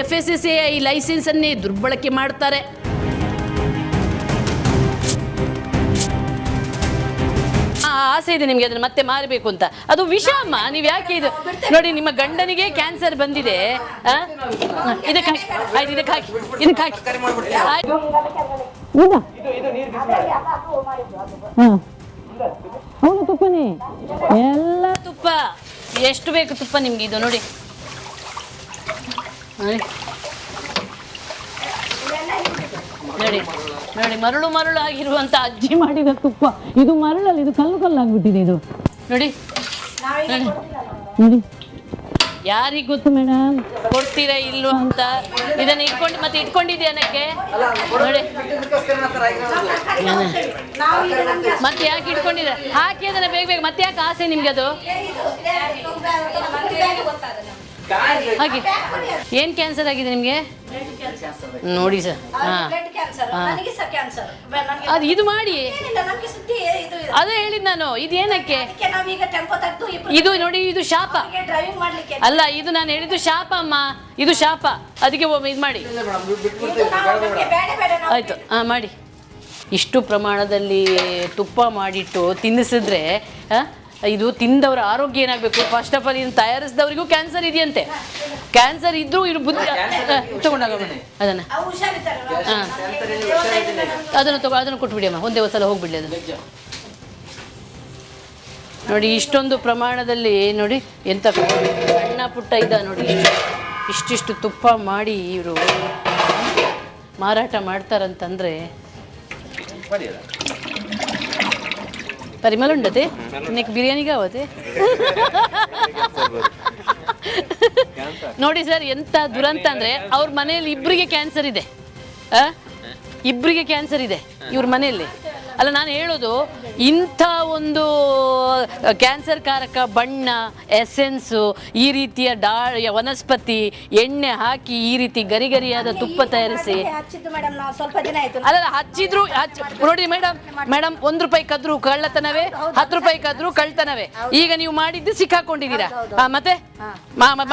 F S S A ಈ ಲೈಸೆನ್ಸನ್ನೇ ದುರ್ಬಳಕೆ ಮಾಡ್ತಾರೆ ಆಸೆ ಇದೆ ನಿಮಗೆ ಅದನ್ನ ಮತ್ತೆ ಮಾರಬೇಕು ಅಂತ. ಅದು ವಿಷ ಅಮ್ಮ ನೀವು ಯಾಕೆ ಇದು ನೋಡಿ ನಿಮ್ಮ ಗಂಡನಿಗೆ ಕ್ಯಾನ್ಸರ್ ಬಂದಿದೆ? ಇದಕ್ಕೆ ಹಾಕಿ ಆಯ್ತು ಇದಕ್ಕೆ ಹಾಕಿ ಇದಕ್ಕೆ ಹಾಕಿ ತುಪ್ಪನೇ. ಎಲ್ಲ ತುಪ್ಪ ಎಷ್ಟು ಬೇಕು ತುಪ್ಪ ನಿಮ್ಗೆ ಇದು ನೋಡಿ. ನೋಡಿ. ನೋಡಿ, ಮರಳು ಮರಳು ಆಗಿರುವಂತ ಅಜ್ಜಿ ಮಾಡಿದ ತುಪ್ಪ. ಇದು ಮರಳಲ್ಲಿ, ಇದು ಕಲ್ಲು ಕಲ್ಲಾಗ್ಬಿಟ್ಟಿದೆ ಇದು. ನೋಡಿ ನೋಡಿ. ಯಾರಿಗ್ ಗೊತ್ತು ಮೇಡಮ್ ಕೊಡ್ತೀರಾ ಇಲ್ವೋ ಅಂತ. ಇದನ್ನ ಇಟ್ಕೊಂಡು ಮತ್ತೆ ಇಟ್ಕೊಂಡಿದ್ಯಾನಕ್ಕೆ ನೋಡಿ. ಮತ್ತೆ ಯಾಕೆ ಇಟ್ಕೊಂಡಿದ್ರೆ ಹಾಕಿ ಅದನ್ನ ಬೇಗ ಬೇಗ. ಮತ್ತೆ ಯಾಕೆ ಆಸೆ ನಿಮ್ಗೆ ಅದು? ಹಾಗೆ. ಏನ್ ಕ್ಯಾನ್ಸರ್ ಆಗಿದೆ ನಿಮ್ಗೆ? ನೋಡಿ ಸರ್. ಹಾ. ಅದು ಇದು ಮಾಡಿ. ಏನಿಲ್ಲ ನಮ್ಗೆ ಸುದ್ದಿ ಇದು ಇದೆ. ಅದೇ ಹೇಳಿದ್ ನಾನು ಇದು ಏನಕ್ಕೆ? ಇದು ನೋಡಿ ಇದು ಶಾಪ. ಡ್ರೈವಿಂಗ್ ಮಾಡ್ಲಿಕ್ಕೆ. ಅಲ್ಲ ಇದು ನಾನು ಹೇಳಿದ್ದು ಶಾಪ ಅಮ್ಮ. ಇದು ಶಾಪ. ಅದಕ್ಕೆ ಒಮ್ಮೆ ಇದು ಮಾಡಿ. ಆಯ್ತು. ಹಾಂ ಮಾಡಿ. ಇಷ್ಟು ಪ್ರಮಾಣದಲ್ಲಿ ತುಪ್ಪ ಮಾಡಿಟ್ಟು ತಿನ್ನಿಸಿದ್ರೆ ಇದು ತಿಂದವರ ಆರೋಗ್ಯ ಏನಾಗಬೇಕು? ಫಸ್ಟ್ ಆಫ್ ಆಲ್ ಇದನ್ನು ತಯಾರಿಸಿದವರಿಗೂ ಕ್ಯಾನ್ಸರ್ ಇದೆಯಂತೆ. ಕ್ಯಾನ್ಸರ್ ಇದ್ರೂ ಇದು ಬುದ್ಧಿ ತಗೊಂಡಾಗ ಅದನ್ನು. ಹಾಂ ಅದನ್ನು ತಗೋ ಅದನ್ನು ಕೊಟ್ಬಿಡಿ ಅಮ್ಮ. ಒಂದೇ ಒಂದು ಸಲ ಹೋಗ್ಬಿಡ್ಲಿ ಅದು ನೋಡಿ ಇಷ್ಟೊಂದು ಪ್ರಮಾಣದಲ್ಲಿ ನೋಡಿ ಎಂತ ಸಣ್ಣ ಪುಟ್ಟ ಇದ್ದ ನೋಡಿ. ಇಷ್ಟಿಷ್ಟು ತುಪ್ಪ ಮಾಡಿ ಇವರು ಮಾರಾಟ ಮಾಡ್ತಾರಂತಂದ್ರೆ ಪರಿಮಳ ಉಂಡತೆ? నీకు ಬಿರಿಯಾನಿಗೆ కావద్దు ನೋಡಿ ಸರ್, ಎಂತ ದುರಂತ ಅಂದ್ರೆ ಅವ್ರ ಮನೆಯಲ್ಲಿ ಇಬ್ಬರಿಗೆ ಕ್ಯಾನ್ಸರ್ ಇದೆ. ಆ? ಇಬ್ಬರಿಗೆ ಕ್ಯಾನ್ಸರ್ ಇದೆ ಇವ್ರ ಮನೆಯಲ್ಲಿ. ಅಲ್ಲ ನಾನು ಹೇಳೋದು ಇಂಥ ಒಂದು ಕ್ಯಾನ್ಸರ್ ಕಾರಕ ಬಣ್ಣ ಎಸೆನ್ಸು ಈ ರೀತಿಯ ಡಾ ವನಸ್ಪತಿ ಎಣ್ಣೆ ಹಾಕಿ ಈ ರೀತಿ ಗರಿಗರಿಯಾದ ತುಪ್ಪ ತಯಾರಿಸಿ. ಅಲ್ಲ ಹಚ್ಚಿದ್ರು ಹಚ್ಚ ನೋಡಿ ಮೇಡಮ್ ಮೇಡಮ್ ಒಂದ್ ರೂಪಾಯಿ ಕದ್ರು ಕಳ್ಳತನವೇ ಹತ್ತು ರೂಪಾಯಿ ಕದ್ರು ಕಳ್ತನವೇ ಈಗ ನೀವು ಮಾಡಿದ್ದು ಸಿಕ್ಕಾಕೊಂಡಿದ್ದೀರಾ? ಮತ್ತೆ?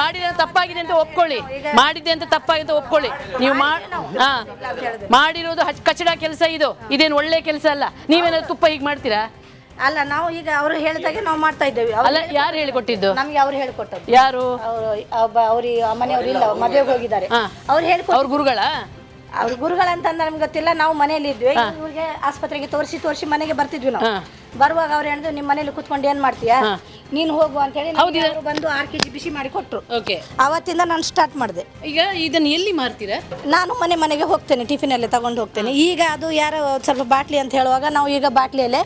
ಮಾಡಿದೆ ತಪ್ಪಾಗಿದೆ ಅಂತ ಒಪ್ಕೊಳ್ಳಿ. ಮಾಡಿದೆ ಅಂತ ತಪ್ಪಾಗಿದೆ ಒಪ್ಕೊಳ್ಳಿ. ನೀವು ಮಾಡಿರೋದು ಕಚಡ ಕೆಲಸ ಇದು. ಇದೇನು ಒಳ್ಳೆ ಕೆಲಸ ಅಲ್ಲ. ನೀವೇನಾದ್ರು ತುಪ್ಪ ಈಗ ಮಾಡ್ತೀರಾ? ಅಲ್ಲ ನಾವು ಈಗ ಅವರು ಹೇಳಿದಾಗೆ ನಾವು ಮಾಡ್ತಾ ಇದ್ದೇವೆ. ಅವ್ರು- ಅಲ್ಲ ಯಾರು ಹೇಳಿಕೊಟ್ಟಿದ್ದು ನಮ್ಗೆ ಅವ್ರು ಹೇಳ್ಕೊಟ್ಟದ್ದು ಯಾರು? ಅವರು ಅವ್ರಿಗೆ ಮನೆಯವರು ಇಲ್ಲ ಮದುವೆಗೆ ಹೋಗಿದ್ದಾರೆ. ಹಾ. ಅವ್ರು ಹೇಳ್ಕೊಟ್ಟು ಅವ್ರ ಗುರುಗಳ? ಅವ್ರ ಗುರುಗಳಂತಂದ್ರೆ ನಮ್ಗೆ ಗೊತ್ತಿಲ್ಲ ನಾವು ಮನೆಯಲ್ಲಿ ಇದ್ವಿ. ಇವ್ರಿಗೆ ಆಸ್ಪತ್ರೆಗೆ ತೋರಿಸಿ ತೋರಿಸಿ ಮನೆಗೆ ಬರ್ತಿದ್ವಿ ನಾವು. ಹಾ. ಬರುವಾಗ ಅವ್ರು ಹೇಳಿದ್ರು ನಿಮ್ಮ ಮನೇಲಿ ಕುತ್ಕೊಂಡು ಏನ್ ಮಾಡ್ತೀಯಾ? ನೀನು ಹೋಗು ಅಂತ ಹೇಳಿ ಅವ್ರು ಬಂದು ಆರು ಕೆಜಿ ಬಿಸಿ ಮಾಡಿ ಕೊಟ್ಟರು ಓಕೆ. ಅವತ್ತಿಂದ ನಾನು ಸ್ಟಾರ್ಟ್ ಮಾಡಿದೆ. ಈಗ ಇದನ್ನ ಎಲ್ಲಿ ಮಾರ್ತೀರಾ? ನಾನು ಮನೆ ಮನೆಗೆ ಹೋಗ್ತೇನೆ ಟಿಫಿನಲ್ಲೇ ತಗೊಂಡು ಹೋಗ್ತೇನೆ. ಈಗ ಅದು ಯಾರೋ ಸ್ವಲ್ಪ ಬಾಟ್ಲಿ ಅಂತ ಹೇಳುವಾಗ ನಾವು ಈಗ ಬಾಟ್ಲಿಯಲ್ಲೇ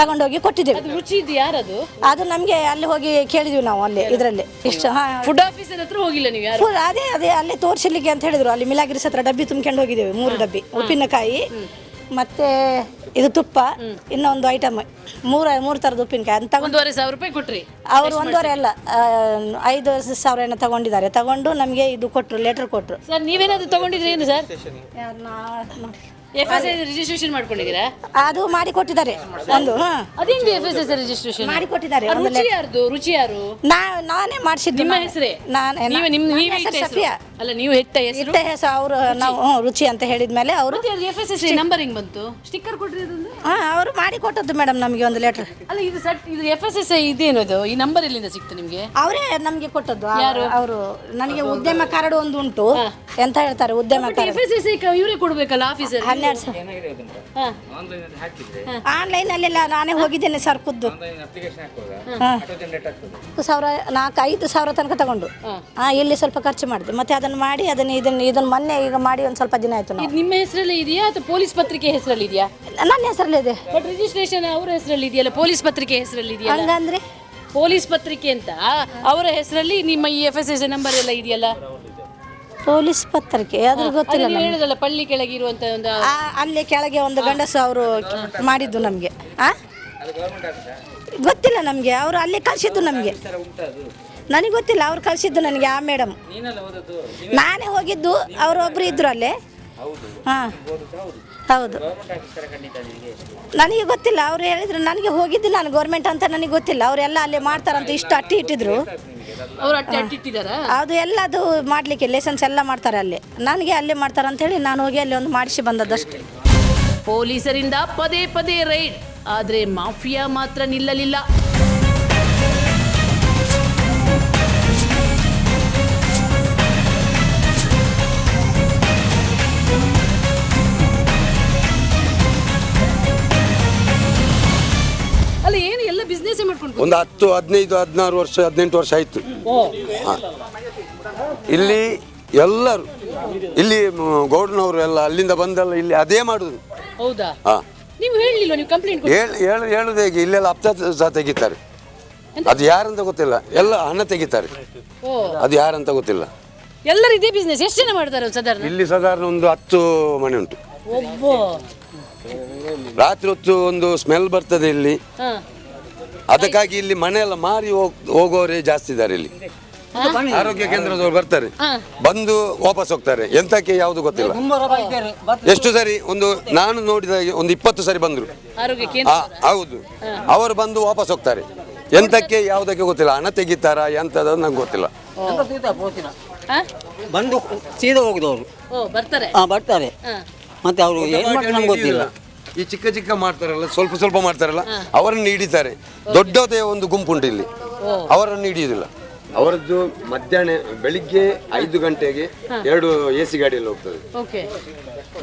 ತಗೊಂಡೋಗಿ ಕೊಟ್ಟಿದ್ದೇವೆ. ಅದು ರುಚಿ ಇದು ಯಾರದು? ಅದು ನಮಗೆ ಅಲ್ಲಿ ಹೋಗಿ ಕೇಳಿದ್ವಿ ನಾವು ಅಲ್ಲಿ ಇದರಲ್ಲಿ. ಇಷ್ಟು ಹಾ. ಫುಡ್ ಆಫೀಸರ್ ಹತ್ರ ಹೋಗಿಲ್ಲ ನೀವು ಯಾರು? ಫುಲ್ ಅದೇ ಅದೇ ಅಲ್ಲಿ ತೋರಿಸಲಿಕ್ಕೆ ಅಂತ ಹೇಳಿದ್ರು. ಅಲ್ಲಿ ಮಿಲಾಗಿರಿಸ್ ಹತ್ರ ಡಬ್ಬಿ ತುಂಬ್ಕೊಂಡು ಹೋಗಿದ್ದೇವೆ ಮೂರು ಡಬ್ಬಿ ಉಪ್ಪಿನಕಾಯಿ. ಮತ್ತೆ ಇದು ತುಪ್ಪ ಇನ್ನೊಂದು ಐಟಮ್ ಮೂರ ಮೂರು ಥರದ ಉಪ್ಪಿನಕಾಯಿ. ಅಂತ ತಗೊಂಡು ಒಂದೂವರೆ ಸಾವಿರ ರೂಪಾಯಿ ಕೊಟ್ರಿ. ಅವರು ಒಂದೂವರೆ ಅಲ್ಲ ಆ, ಐದು ಸಾವಿರ ಏನೋ ತಗೊಂಡಿದ್ದಾರೆ. ತಗೊಂಡು ನಮಗೆ ಇದು ಕೊಟ್ಟರು ಲೆಟರ್ ಕೊಟ್ಟರು ಸರ್ ನೀವೇನಾದ್ರು ತಗೊಂಡಿದ್ರಿ ಏನು ಸರ್? ಎಫ್ ಎಸ್ ರಿಜಿಸ್ಟ್ರೇಷನ್ ಮಾಡ್ಕೊಂಡಿದ್ದೀರಾ? ಅದು ಮಾಡಿ ಕೊಟ್ಟಿದ್ದಾರೆ ಒಂದು ಹಾಂ ಎಫ್ ಎಸ್ ಎಸ್ ರಿಜಿಸ್ಟ್ರೇಷನ್ ಮಾಡಿ ಕೊಟ್ಟಿದ್ದಾರೆ ಒಂದು ರುಚಿ ಯಾರ್ದು ರುಚಿ ಯಾರು ನಾ ನಾನೇ ಮಾಡಿಸಿದ್ದು ನಿಮ್ಮ ಹೆಸರೇ? ನಾನೇ ನೀವೇ ನಿಮ್ ನೀವೇ ಇಟ್ಟ ಹೆಸರು? ಸಫಿಯಾ. ಅಲ್ಲ ನೀವು ಹೆತ್ತ ಹೆಸರು? ಇಟ್ಟ ಹೆಸರು ಅವರು ನಾವು ಹ್ಞೂ, ರುಚಿ ಅಂತ ಹೇಳಿದ್ಮೇಲೆ ಅವರು ಎಫ್ ಎಸ್ ಎಸ್ ನಂಬರ್ ಹೆಂಗ್ ಬಂತು? ಸ್ಟಿಕ್ಕರ್ ಕೊಟ್ರಿ ಅದೊಂದು? ಹಾಂ ಅವರು ಮಾಡಿ ಕೊಟ್ಟದ್ದು ಮೇಡಮ್ ನಮಗೆ ಒಂದು ಲೆಟರ್ ಅಲ್ಲ ಇದು ಸಟ್ ಇದು ಎಫ್ ಎಸ್ ಎಸ್ ಇದೇನು ಇದು ಈ ನಂಬರ್ ಎಲ್ಲಿಂದ ಸಿಕ್ತು ನಿಮಗೆ? ಅವರೇ ನಮಗೆ ಕೊಟ್ಟದ್ದು ಅವರು ನನಗೆ ಉದ್ಯಮ ಕಾರ್ಡ್ ಒಂದು ಉಂಟು ಎಂತ ಹೇಳ್ತಾರೆ ಉದ್ಯಮ ಕಾರ್ಡ್. ಎಫ್ ಎಸ್ ಎಸ್ ಇವರೇ ಕೊಡ್ಬೇಕಲ್ಲ ಆಫೀಸರ್ ಹನ್ನೆರಡು ಸಾವಿರ ಹಾ. ಆನ್ಲೈನ್ ಅಲ್ಲೆಲ್ಲ ನಾನೇ ಹೋಗಿದ್ದೇನೆ ಸರ್ ಖುದ್ದು. ಹಾಂ. ಸಾವಿರ ನಾಲ್ಕು ಐದು ಸಾವಿರ ತನಕ ತಗೊಂಡು. ಹಾ. ಇಲ್ಲಿ ಸ್ವಲ್ಪ ಖರ್ಚು ಮಾಡಿದೆ. ಮತ್ತೆ ಅದನ್ನು ಮಾಡಿ ಅದನ್ನ ಇದನ್ನು ಇದನ್ನು ಮೊನ್ನೆ ಈಗ ಮಾಡಿ ಒಂದು ಸ್ವಲ್ಪ ದಿನ ಆಯಿತು ನಾವು. ಇದು ನಿಮ್ಮ ಹೆಸರಲ್ಲಿ ಇದೆಯಾ ಅಥವಾ ಪೊಲೀಸ್ ಪತ್ರಿಕೆ ಹೆಸರಲ್ಲಿ ಇದೆಯಾ? ನನ್ನ ಹೆಸರಲ್ಲಿದೆ ಬಟ್ ರಿಜಿಸ್ಟ್ರೇಷನ್ ಅವರ ಹೆಸರಲ್ಲಿ ಇದೆಯಲ್ಲ? ಪೊಲೀಸ್ ಪತ್ರಿಕೆ ಹೆಸರಲ್ಲಿ ಇದೆಯಾ ಹಂಗಂದ್ರೆ? ಪೊಲೀಸ್ ಪತ್ರಿಕೆ ಅಂತ? ಅವರ ಹೆಸರಲ್ಲಿ ನಿಮ್ಮ ಈ ಎಫ್ ಎಸ್ ಎಸ್ ನಂಬರ್ ಎಲ್ಲ ಇದೆಯಲ್ಲ? ಪೊಲೀಸ್ ಪತ್ರಿಕೆ ಅದ್ರ ಗೊತ್ತಿಲ್ಲ ಹೇಳಿದಲ್ಲ ಪಳ್ಳಿ ಕೆಳಗೆ ಇರುವಂತ ಒಂದು ಆ, ಅಲ್ಲಿ ಕೆಳಗೆ ಒಂದು ಗಂಡಸು ಅವರು ಮಾಡಿದ್ದು ನಮಗೆ. ಆ? ಗೊತ್ತಿಲ್ಲ ನಮಗೆ ಅವರು ಅಲ್ಲಿ ಕಳಿಸಿದ್ದು ನಮಗೆ. ನನಗೆ ಗೊತ್ತಿಲ್ಲ ಅವ್ರು ಕಳಿಸಿದ್ದು ನನಗೆ ಆ ಮೇಡಮ್. ನಾನೇ ಹೋಗಿದ್ದು ಅವರೊಬ್ರು ಇದ್ರು ಅಲ್ಲೇ. ಹಾಂ. ಹೌದು. ನನಗೆ ಗೊತ್ತಿಲ್ಲ ಅವ್ರು ಹೇಳಿದ್ರು ನನಗೆ ಹೋಗಿದ್ದು ನಾನು ಗೌರ್ಮೆಂಟ್ ಅಂತ ನನಗೆ ಗೊತ್ತಿಲ್ಲ. ಅವರೆಲ್ಲ ಅಲ್ಲೇ ಮಾಡ್ತಾರಂತ ಇಷ್ಟು ಅಟ್ಟಿ ಇಟ್ಟಿದ್ರು. ಅವ್ರು ಅಟ್ಟಿ ಅಟ್ಟಿಟ್ಟಿದಾರ ಅದು ಎಲ್ಲ ಅದು ಮಾಡಲಿಕ್ಕೆ ಲೈಸೆನ್ಸ್ ಎಲ್ಲ ಮಾಡ್ತಾರೆ ಅಲ್ಲಿ. ನನಗೆ ಅಲ್ಲೇ ಮಾಡ್ತಾರೆ ಅಂತೇಳಿ ನಾನು ಹೋಗಿ ಅಲ್ಲಿ ಒಂದು ಮಾಡಿಸಿ ಬಂದದ್ದಷ್ಟೇ. ಪೊಲೀಸರಿಂದ ಪದೇ ಪದೇ ರೈಡ್ ಆದ್ರೆ ಮಾಫಿಯಾ ಮಾತ್ರ ನಿಲ್ಲಲಿಲ್ಲ. ಒಂದು ಹತ್ತು ಹದಿನೈದು ಹದಿನಾರು ವರ್ಷ ಹದಿನೆಂಟು ವರ್ಷ ಆಯಿತು. ಇಲ್ಲಿ ಎಲ್ಲರೂ ಇಲ್ಲಿ ಗೌಡನವರು ಎಲ್ಲ ಅಲ್ಲಿಂದ ಬಂದೆಲ್ಲ ಇಲ್ಲಿ ಅದೇ ಮಾಡುದು. ಹೌದಾ? ಹಾಂ. ನೀವು ಹೇಳಲಿಲ್ಲ ನೀವು ಕಂಪ್ಲೇಂಟ್ ಹೇಳು ಹೇಳು ಹೇಳುದು ಹೇಗೆ ಇಲ್ಲೆಲ್ಲ ಅಪ್ತ ತೆಗಿತಾರೆ. ಅದು ಯಾರಂತ ಗೊತ್ತಿಲ್ಲ. ಎಲ್ಲ ಹಣ ತೆಗಿತಾರೆ. ಅದು ಯಾರಂತ ಗೊತ್ತಿಲ್ಲ. ಎಲ್ಲರೂ ಇದೇ ಬಿಸ್ನೆಸ್ ಎಷ್ಟು ಜನ ಮಾಡ್ತಾರೆ ಸಾಧಾರಣ? ಇಲ್ಲಿ ಸಾಧಾರಣ ಒಂದು ಹತ್ತು ಮನೆ ಉಂಟು. ರಾತ್ರಿ ಹೊತ್ತು ಒಂದು ಸ್ಮೆಲ್ ಬರ್ತದೆ ಇಲ್ಲಿ. ಅದಕ್ಕಾಗಿ ಇಲ್ಲಿ ಮನೆಯೆಲ್ಲ ಎಲ್ಲ ಮಾರಿ ಹೋಗ್ ಹೋಗೋರೇ ಜಾಸ್ತಿ ಇದ್ದಾರೆ ಇಲ್ಲಿ. ಆರೋಗ್ಯ ಕೇಂದ್ರದವರು ಬರ್ತಾರೆ. ಬಂದು ವಾಪಸ್ ಹೋಗ್ತಾರೆ. ಎಂತಕ್ಕೆ ಯಾವುದು ಗೊತ್ತಿಲ್ಲ. ಎಷ್ಟು ಸರಿ ಒಂದು ನಾನು ನೋಡಿದ ಹಾಗೆ ಒಂದು ಇಪ್ಪತ್ತು ಸರಿ ಬಂದ್ರು. ಆರೋಗ್ಯ ಕೇಂದ್ರ. ಆ, ಹೌದು ಅವರು ಬಂದು ವಾಪಸ್ ಹೋಗ್ತಾರೆ. ಎಂತಕ್ಕೆ ಯಾವುದಕ್ಕೆ ಗೊತ್ತಿಲ್ಲ. ಹಣ ತೆಗಿತಾರಾ ಎಂತದ ನಂಗೆ ಗೊತ್ತಿಲ್ಲ. ಹಾ? ಬಂದು ಸೀದಾ ಹೋಗುದವರು. ಓ ಬರ್ತಾರೆ. ಹಾ ಬರ್ತಾರೆ. ಮತ್ತೆ ಅವರು ಏನು ಮಾಡ್ತಾರೆ ನಮ್ಗೆ ಗೊತ್ತಿಲ್ಲ. ಈ ಚಿಕ್ಕ ಚಿಕ್ಕ ಮಾಡ್ತಾರಲ್ಲ ಸ್ವಲ್ಪ ಸ್ವಲ್ಪ ಮಾಡ್ತಾರಲ್ಲ ಅವರನ್ನು ಹಿಡಿತಾರೆ. ದೊಡ್ಡದೇ ಒಂದು ಗುಂಪುಂಟು ಇಲ್ಲಿ. ಅವರನ್ನು ಹಿಡಿಯುವುದಿಲ್ಲ. ಅವರದ್ದು ಮಧ್ಯಾಹ್ನ ಬೆಳಿಗ್ಗೆ ಐದು ಗಂಟೆಗೆ ಎರಡು ಎ ಸಿ ಗಾಡಿಯಲ್ಲಿ ಹೋಗ್ತದೆ. ಓಕೆ.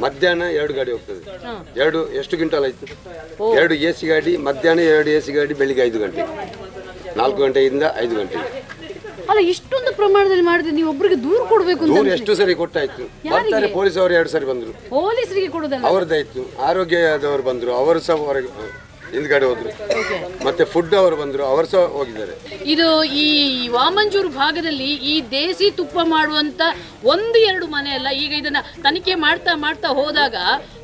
ಮಧ್ಯಾಹ್ನ ಎರಡು ಗಾಡಿ ಹೋಗ್ತದೆ. ಎರಡು ಎಷ್ಟು ಕ್ವಿಂಟಲ್ ಆಯ್ತು? ಎರಡು ಎ ಸಿ ಗಾಡಿ ಮಧ್ಯಾಹ್ನ ಎರಡು ಎ ಸಿ ಗಾಡಿ ಬೆಳಿಗ್ಗೆ ಐದು ಗಂಟೆ. ನಾಲ್ಕು ಗಂಟೆಯಿಂದ ಐದು ಗಂಟೆ. ಅಲ್ಲ ಇಷ್ಟೊಂದು ಪ್ರಮಾಣದಲ್ಲಿ ಮಾಡಿದ್ರೆ ನೀವು ಒಬ್ಬರಿಗೆ ದೂರ ಕೊಡ್ಬೇಕು ಅಂತ ದೂರ ಎಷ್ಟು ಸರಿ ಕೊಟ್ಟಾಯ್ತು? ಬರ್ತಾರೆ ಪೊಲೀಸ್ ಅವರು ಎರಡು ಸರಿ ಬಂದ್ರು. ಪೊಲೀಸರಿಗೆ ಕೊಡೋದಲ್ಲ? ಅವ್ರದ್ದಾಯ್ತು. ಆರೋಗ್ಯದವರು ಬಂದ್ರು. ಅವರು ಸಹ ಹೊರಗೆ ಹಿಂದ್ಗಡೆ ಹೋದ್ರು. ಮತ್ತೆ ಫುಡ್ ಅವರು ಬಂದ್ರು, ಅವರು ಸಹ ಹೋಗಿದ್ದಾರೆ. ಇದು ಈ ವಾಮಂಜೂರು ಭಾಗದಲ್ಲಿ ಈ ದೇಸಿ ತುಪ್ಪ ಮಾಡುವಂತ ಒಂದು ಎರಡು ಮನೆ ಅಲ್ಲ, ಈಗ ಇದನ್ನ ತನಿಖೆ ಮಾಡ್ತಾ ಮಾಡ್ತಾ ಹೋದಾಗ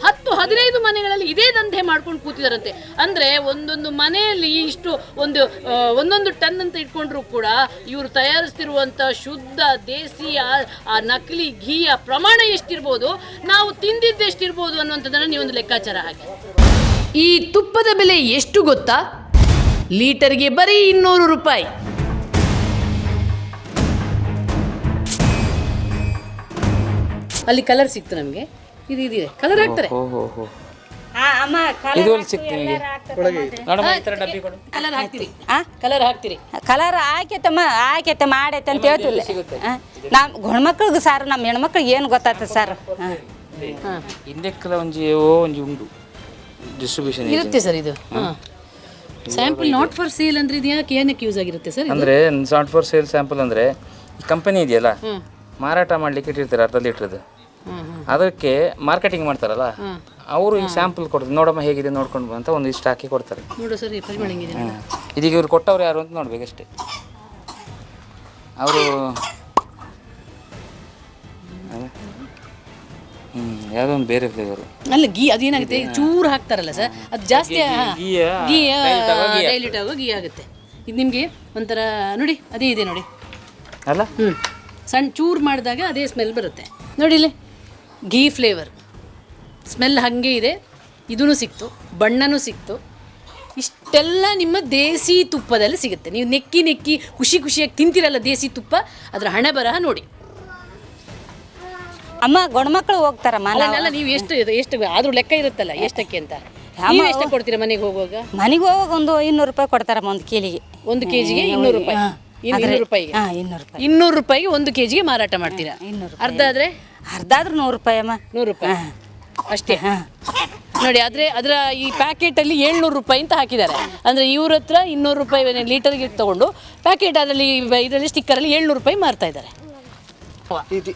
ಹತ್ತು ಹದಿನೈದು ಮನೆಗಳಲ್ಲಿ ಇದೇ ದಂಧೆ ಮಾಡ್ಕೊಂಡು ಕೂತಿದಾರಂತೆ. ಅಂದ್ರೆ ಒಂದೊಂದು ಮನೆಯಲ್ಲಿ ಇಷ್ಟು ಒಂದು ಒಂದೊಂದು ಟನ್ ಅಂತ ಇಟ್ಕೊಂಡ್ರು ಕೂಡ ಇವರು ತಯಾರಿಸ್ತಿರುವಂತ ಶುದ್ಧ ದೇಸಿ ಆ- ನಕಲಿ ಘೀಯ ಪ್ರಮಾಣ ಎಷ್ಟಿರ್ಬೋದು, ನಾವು ತಿಂದಿದ್ದೆಷ್ಟಿರ್ಬೋದು ಅನ್ನುವಂಥದ್ದನ್ನ ನೀವೊಂದು ಲೆಕ್ಕಾಚಾರ ಹಾಕಿ ಈ ತುಪ್ಪದ ಬೆಲೆ ಎಷ್ಟು ಗೊತ್ತಾ? ಲೀಟರ್ಗೆ ಬರೀ ಇನ್ನೂರು ರೂಪಾಯಿ. ಅಲ್ಲಿ ಕಲರ್ ಸಿಕ್ತು ನಮಗೆ. ಇದು ಇದಿದೆ. ಕಲರ್ ಹಾಕ್ತಾರೆ. ಇದು ಅಲ್ಲಿ ಸಿಕ್ತು ನಿಮಗೆ. ನೋಡಮ್ಮ ಈ ಥರ ಡಬ್ಬಿ ಕೊಡು. ಕಲರ್ ಹಾಕ್ತೀರಿ. ಆ? ಕಲರ್ ಹಾಕ್ತೀರಿ. ಕಲರ್ ಆಯ್ಕೆತಮ್ಮ ಆಯ್ಕೆತ ಮಾಡೈತೆ ಅಂತ ಹೇಳ್ತಿಲ್ಲ ನಮ್ಮ ಗಂಡ್ಮಕ್ಳಿಗೆ ಸರ್ ನಮ್ಮ ಹೆಣ್ಮಕ್ಳಿಗೆ ಏನು ಗೊತ್ತಾಗ್ತದೆ ಸರ್? ಹಾಂ. ಕಲ ಒಂಜಿ ಓ ಒಂಜಿ ಉಂಡು ಡಿಸ್ಟ್ರಿಬ್ಯೂಷನ್ ಇರುತ್ತೆ ಸರ್ ಇದು. ಸ್ಯಾಂಪಲ್ ನಾಟ್ ಫಾರ್ ಸೇಲ್ ಅಂದ್ರೆ ಇದು ಯಾಕೆ ಏನಕ್ಕೆ ಯೂಸ್ ಆಗಿರುತ್ತೆ ಸರ್ ಅಂದ್ರೆ ನಾಟ್ ಫಾರ್ ಸೇಲ್ ಸ್ಯಾಂಪಲ್ ಅಂದ್ರೆ ಕಂಪನಿ ಇದೆಯಲ್ಲ? ಮಾರಾಟ ಮಾಡ್ಲಿಕ್ಕೆ ಇಟ್ಟಿರ್ತಾರೆ ಅರ್ಧ ಲೀಟ್ರದ್ದು ಅದಕ್ಕೆ ಮಾರ್ಕೆಟಿಂಗ್ ಮಾಡ್ತಾರಲ್ಲ? ಅವರು ಈ ಸ್ಯಾಂಪಲ್ ಕೊಡ್ತಾರೆ ನೋಡಮ್ಮ ಹೇಗಿದೆ ನೋಡ್ಕೊಂಡು ಅಂತ ಒಂದು ಇಷ್ಟು ಹಾಕಿ ಕೊಡ್ತಾರೆ. ಇದೀಗ ಇವ್ರು ಕೊಟ್ಟವ್ರು ಯಾರು ಅಂತ ನೋಡ್ಬೇಕು ಅಷ್ಟೇ ಅವರು ಯಾವುದೋ ಒಂದು ಬೇರೆ ಫ್ಲೇವರು ಅಲ್ಲ ಗೀ ಅದೇನಾಗುತ್ತೆ? ಚೂರು ಹಾಕ್ತಾರಲ್ಲ ಸರ್? ಅದು ಜಾಸ್ತಿ ಗೀ ಆಗೋ ಗೀ ಗೀ ಆಗುತ್ತೆ. ಇದು ನಿಮಗೆ ಒಂಥರ ನೋಡಿ ಅದೇ ಇದೆ ನೋಡಿ. ಅಲ್ಲ? ಹ್ಞೂ ಸಣ್ಣ ಚೂರು ಮಾಡಿದಾಗ ಅದೇ ಸ್ಮೆಲ್ ಬರುತ್ತೆ. ನೋಡಿ ಇಲ್ಲಿ ಘೀ ಫ್ಲೇವರ್ ಸ್ಮೆಲ್ ಹಾಗೆ ಇದೆ. ಇದೂ ಸಿಕ್ತು ಬಣ್ಣನೂ ಸಿಕ್ತು. ಇಷ್ಟೆಲ್ಲ ನಿಮ್ಮ ದೇಸಿ ತುಪ್ಪದಲ್ಲಿ ಸಿಗುತ್ತೆ. ನೀವು ನೆಕ್ಕಿ ನೆಕ್ಕಿ ಖುಷಿ ಖುಷಿಯಾಗಿ ತಿಂತಿರಲ್ಲ ದೇಸಿ ತುಪ್ಪ ಅದರ ಹಣೆ ಬರಹ ನೋಡಿ. ಅಮ್ಮ ಗಂಡ್ಮಕ್ಳು ಹೋಗ್ತಾರಮ್ಮ ನಾವು ಅಲ್ಲ ನೀವು ಎಷ್ಟು ಎಷ್ಟು ಆದ್ರೂ ಲೆಕ್ಕ ಇರುತ್ತಲ್ಲ ಎಷ್ಟಕ್ಕೆ ಅಂತ? ನೀವು ಎಷ್ಟು ಕೊಡ್ತೀರಾ ಮನೆಗೆ ಹೋಗುವಾಗ? ಮನೆಗೆ ಹೋಗೋಕೆ ಒಂದು ಇನ್ನೂರು ರೂಪಾಯಿ ಕೊಡ್ತಾರಮ್ಮ ಒಂದು ಕೀಲಿಗೆ ಒಂದು ಕೆಜಿಗೆ ಇನ್ನೂರು ರೂಪಾಯಿ. ಇನ್ನೂರು ರೂಪಾಯಿಗೆ? ಹಾ, ಇನ್ನೂರು ರೂಪಾಯಿ. ಇನ್ನೂರು ರೂಪಾಯಿಗೆ ಒಂದು ಕೆಜಿಗೆ ಮಾರಾಟ ಮಾಡ್ತೀರಾ? ಇನ್ನೂರು ಅರ್ಧ ಆದ್ರೆ ಅರ್ಧ ಆದ್ರೂ ನೂರು ರೂಪಾಯಿ ಅಮ್ಮ. ನೂರು ರೂಪಾಯಿ. ಅಷ್ಟೇ. ನೋಡಿ ಆದ್ರೆ ಅದರ ಈ ಪ್ಯಾಕೆಟ್ ಅಲ್ಲಿ ಏಳ್ನೂರು ರೂಪಾಯಿ ಅಂತ ಹಾಕಿದ್ದಾರೆ. ಅಂದ್ರೆ ಇವ್ರ ಹತ್ರ ಇನ್ನೂರು ರೂಪಾಯಿ ಲೀಟರ್ಗೆ ತಗೊಂಡು ಪ್ಯಾಕೆಟ್ ಅದರಲ್ಲಿ ಇದರಲ್ಲಿ ಸ್ಟಿಕ್ಕರಲ್ಲಿ ಏಳ್ನೂರು ರೂಪಾಯಿ ಮಾರ್ತಾ ಇದ್ದಾರೆ. ಇದು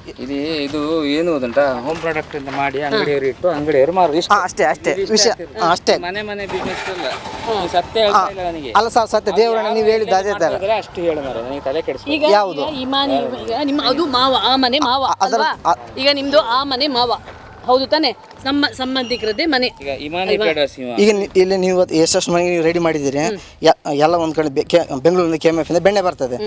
ಇದು ಏನು ಅದಂಟ ಹೋಮ್ ಪ್ರಾಡಕ್ಟ್ ಅಂತ ಮಾಡಿ ಅಂಗಡಿಯವರು ಇಟ್ಟು ಅಂಗಡಿಯವರು ಮಾರು ಇಷ್ಟು. ಅಷ್ಟೇ ಅಷ್ಟೇ. ವಿಷಯ ಹಾ, ಅಷ್ಟೇ. ಮನೆ ಮನೆ ಬಿಸ್ನೆಸ್ ಅಲ್ಲ. ಸತ್ಯ ಹೇಳ್ತಾ ಇಲ್ಲ ನನಗೆ. ಅಲ್ಲ ಸರ್ ಸತ್ಯ ದೇವರನ್ನ ನೀವು ಹೇಳಿದ್ದು ಅದೇ ಥರ ಆದ್ರೆ ಅಷ್ಟು ಹೇಳು ಮಾರ ನನಗೆ ತಲೆ ಕೆಡಿಸ್ಕೊ ಈಗ ಯಾವುದು? ಈ ಮಾನಿ ಈಗ ನಿಮ್ಮ ಅದು ಮಾವ ಆ ಮನೆ ಮಾವ ಅಲ್ವಾ? ಈಗ ನಿಮ್ದು ಆ ಮನೆ ಮಾವ. ಹೌದು ತಾನೆ? ನಮ್ಮ ಸಂಬಂಧಿಕರದ್ದೇ ಮನೆ. ಈಗ ಇಮಾನಿ ಟ್ರೇಡರ್ಸ್ ಇವ ಈಗ ನಿ- ಇಲ್ಲಿ ನೀವು ಎಷ್ಟೆಷ್ಟು ಮನೆಗೆ ನೀವು ರೆಡಿ ಮಾಡಿದ್ದೀರಿ ಯ- ಎಲ್ಲ ಒಂದು ಕಡೆ ಬೆ- ಕೆ- ಬೆಂಗಳೂರಿಂದ ಕೆ ಎಂ ಎಫ್ ಇಂದ ಬೆಣ್ಣೆ ಬರ್ತದೆ.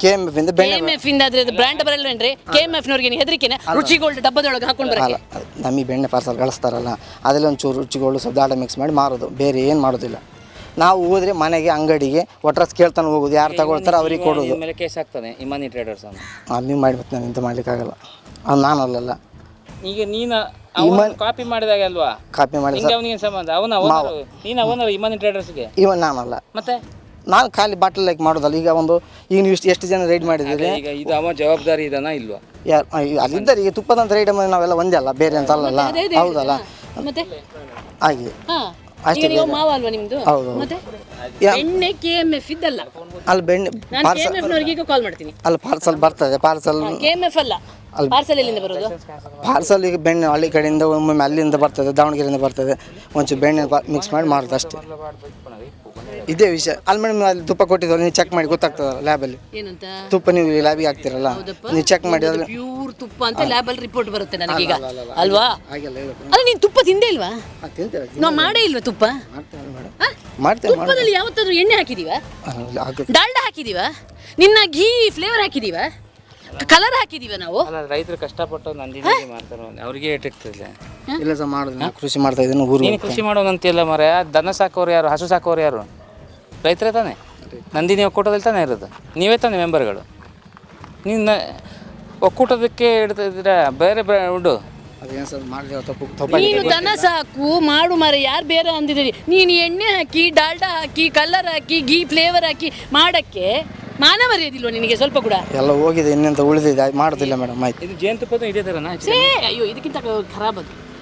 ಕೆ ಎಂ ಎಫ್ ಇಂದ ಕೆ ಬೆಣ್ಣೆ ಎಂ ಎಫ್ ಇಂದ ಆದ್ರೆ ಬ್ರ್ಯಾಂಡ್ ಬರಲ್ವೇನ್ರಿ? ಕೆ ಎಂ ಎಫ್ ನವ್ರಿಗೆ ಹೆದರಿಕೆನೆ? ರುಚಿಗೋಲ್ಡ್ ಡಬ್ಬದೊಳಗೆ ಹಾಕೊಂಡು ಬರಕ್ಕೆ. ಅಲ್ಲ ನಮಗೆ ಬೆಣ್ಣೆ ಪಾರ್ಸಲ್ ಕಳಿಸ್ತಾರಲ್ಲ ಅದರಲ್ಲಿ ಒಂಚೂರು ರುಚಿಗಳು ಸ್ವಲ್ಪ ದಾಟ ಮಿಕ್ಸ್ ಮಾಡಿ ಮಾರೋದು. ಬೇರೆ ಏನು ಮಾಡೋದಿಲ್ಲ. ನಾವು ಹೋದ್ರೆ ಮನೆಗೆ ಅಂಗಡಿಗೆ ಒಟ್ರಸ್ ಕೇಳ್ತಾನೆ ಹೋಗೋದು. ಯಾರು ತಗೊಳ್ತಾರೆ ಅವ್ರಿಗೆ ಕೊಡೋದು. ಮೇಲೆ ಕೇಸ್ ಆಗ್ತದೆ ಇಮಾನಿ ಟ್ರೇಡರ್ಸ್ ಅಂತ ಅದು ನೀವು ಮಾಡಿಬಿಟ್ಟು ನಾನು ಇಂಥ ಮಾಡ್ಲಿಕ್ಕಾಗಲ್ಲ. ಅದು ನಾನಲ್ಲಲ್ಲ ಈಗ ನೀನು ಅವನು ಕಾಪಿ ಮಾಡಿದಾಗ ಅಲ್ವಾ? ಕಾಪಿ ಮಾಡಿ ನಿಂಗೆ ಅವನಿಗೆ ಸಂಬಂಧ? ಅವನ ಅವನರು ನೀನು ಅವನರು ಇಮಾನಿ ಟ್ರೇಡರ್ಸ್ಗೆ ಇವನ್ ನಾನಲ್ಲ. ಮತ್ತೆ? ನಾನು ಖಾಲಿ ಬಾಟಲ್ ಲೈಕ್ ಮಾಡೋದಲ್ಲ ಈಗ ಒಂದು ಈಗ ನೀವು ಎಷ್ಟು ಜನ ರೈಡ್ ಮಾಡಿದ್ದೀರಿ? ಈಗ ಇದು ಅವ ಜವಾಬ್ದಾರಿ ಇದನ್ನ ಇಲ್ವಾ? ಯಾರು ಅಲ್ಲಿದ್ದಾರೆ ಈಗ ತುಪ್ಪದಂತ ರೈಡ್ ಮಾಡಿ ನಾವೆಲ್ಲ ಒಂದೇ ಅಲ್ಲ ಬೇರೆ ಅಂತ ಅಲ್ಲಲ್ಲ. ಹೌದಲ್ಲ? ಮತ್ತೆ? ಹಾಗೆ ಹಾ ಅಷ್ಟೇ ನೀವು ಮಾವ ಅಲ್ವಾ ನಿಮ್ದು? ಹೌದು. ಮತ್ತೆ? ಯಾ- ಎಣ್ಣೆ ಕೆ ಎಂ ಎಫ್ ಇದ್ದಲ್ಲ? ಅಲ್ಲಿ ಬೆಣ್ಣೆ ನಾನು ಕೆ ಪಾರ್ಸಲ್ ಎಫ್ ನವರಿಗೆ ಈಗ ಕಾಲ್ ಮಾಡ್ತೀನಿ. ಅಲ್ಲಿ ಪಾರ್ಸಲ್ ಬರ್ತದೆ ಪಾರ್ಸಲ್ ಕೆ ಎಂ ಎಫ್ ಅಲ್ಲ. ಪಾರ್ಸಲ್ ಎಲ್ಲಿಂದ ಬರೋದು? ಪಾರ್ಸಲ್ ಈಗ ಬೆಣ್ಣೆ ಹಳ್ಳಿ ಕಡೆಯಿಂದ ಒಮ್ಮೊಮ್ಮೆ ಅಲ್ಲಿಂದ ಬರ್ತದೆ ದಾವಣಗೆರೆಯಿಂದ ಬರ್ತದೆ. ಒಂಚೂರು ಬೆಣ್ಣೆ ಮಿಕ್ಸ್ ಮಾಡಿ ಮಾರುದು ಅಷ್ಟೇ. ಇದೇ ವಿಷಯ. ಅಲ್ಲಿ ಮೇಡಮ್ ಅಲ್ಲಿ ತುಪ್ಪ ಕೊಟ್ಟಿದ್ದಲ್ಲ ನೀವು ಚೆಕ್ ಮಾಡಿ ಗೊತ್ತಾಗ್ತದ ಲ್ಯಾಬಲ್ಲಿ ಏನಂತ? ತುಪ್ಪ ನೀವು ಲ್ಯಾಬಿಗೆ ಹಾಕ್ತಿರಲ್ಲ? ನೀವು ಚೆಕ್ ಮಾಡಿ ಅದ್ರಲ್ಲಿ ಪ್ಯೂರ್ ತುಪ್ಪ ಅಂತ ಲ್ಯಾಬಲ್ ರಿಪೋರ್ಟ್ ಬರುತ್ತೆ ನನಗೀಗ. ಅಲ್ವಾ? ಹಾಗೆಲ್ಲ ಹೇಳೋದು. ಅಲ್ಲ ನೀನು ತುಪ್ಪ ತಿಂದೇ ಇಲ್ವಾ? ಹಾಂ ತಿಂತೀರ ನಾವು ಮಾಡೇ ಇಲ್ವಾ ತುಪ್ಪ? ಮಾಡ್ತೇವೆ ಮೇಡಮ್? ಮಾಡ್ತೇವೆ ತುಪ್ಪದಲ್ಲಿ ಯಾವತ್ತಾದ್ರೂ ಎಣ್ಣೆ ಹಾಕಿದೀವ? ಹಾಕಿ ಡಾಲ್ಡಾ ಹಾಕಿದೀವ? ನಿನ್ನ ಘೀ ಫ್ಲೇವರ್ ಹಾಕಿದೀವ? ಕಲರ್ ಹಾಕಿದೀವ ನಾವು? ಅಲ್ಲ ರೈತರು ಕಷ್ಟಪಟ್ಟು ಮಾಡ್ತಾರೆ ಅವ್ರಿಗೆ ಏಟಿರ್ತದೆ ಇಲ್ಲ ಸರ್ ಮಾಡೋದು ನಾನು ಕೃಷಿ ಮಾಡ್ತಾ ಇದ್ದೀನಿ ಊರು ನೀನು ಕೃಷಿ ಮಾಡೋದಂತಿಲ್ಲ ಮರ ದನ ಸಾಕೋರು ಯಾರು? ಹಸು ಸಾಕೋರು ಯಾರು? ರೈತರೇ ತಾನೆ? ನಂದಿನಿ ಒಕ್ಕೂಟದಲ್ಲಿ ತಾನೇ ಇರೋದು? ನೀವೇ ತಾನೆ ಮೆಂಬರ್ಗಳು? ನಿನ್ನ ಒಕ್ಕೂಟದಕ್ಕೆ ಇಡ್ತಿದ್ರೆ ಬೇರೆ ಬೇ ಉಂಡು. ನೀನು ದನ ಸಾಕು ಮಾಡು ಮರ ಯಾರು ಬೇರೆ ಅಂದಿದ್ದೀರಿ? ನೀನು ಎಣ್ಣೆ ಹಾಕಿ ಡಾಲ್ಡಾ ಹಾಕಿ ಕಲರ್ ಹಾಕಿ ಗೀ ಫ್ಲೇವರ್ ಹಾಕಿ ಮಾಡಕ್ಕೆ ಮಾನವರಿಯದಿಲ್ವ ನಿನಗೆ ಸ್ವಲ್ಪ ಕೂಡ? ಎಲ್ಲ ಹೋಗಿದೆ ಇನ್ನೆಂತ ಉಳಿದಿದೆ ಮಾಡೋದಿಲ್ಲ ಮೇಡಮ್ ಆಯ್ತು. ಇದು ಜೇನುತುಪ್ಪದ ಇದೇ ಥರನಾ ಸೇ ಅಯ್ಯೋ ಇದಕ್ಕಿಂತ ಖರಾಬ್ ಅದು.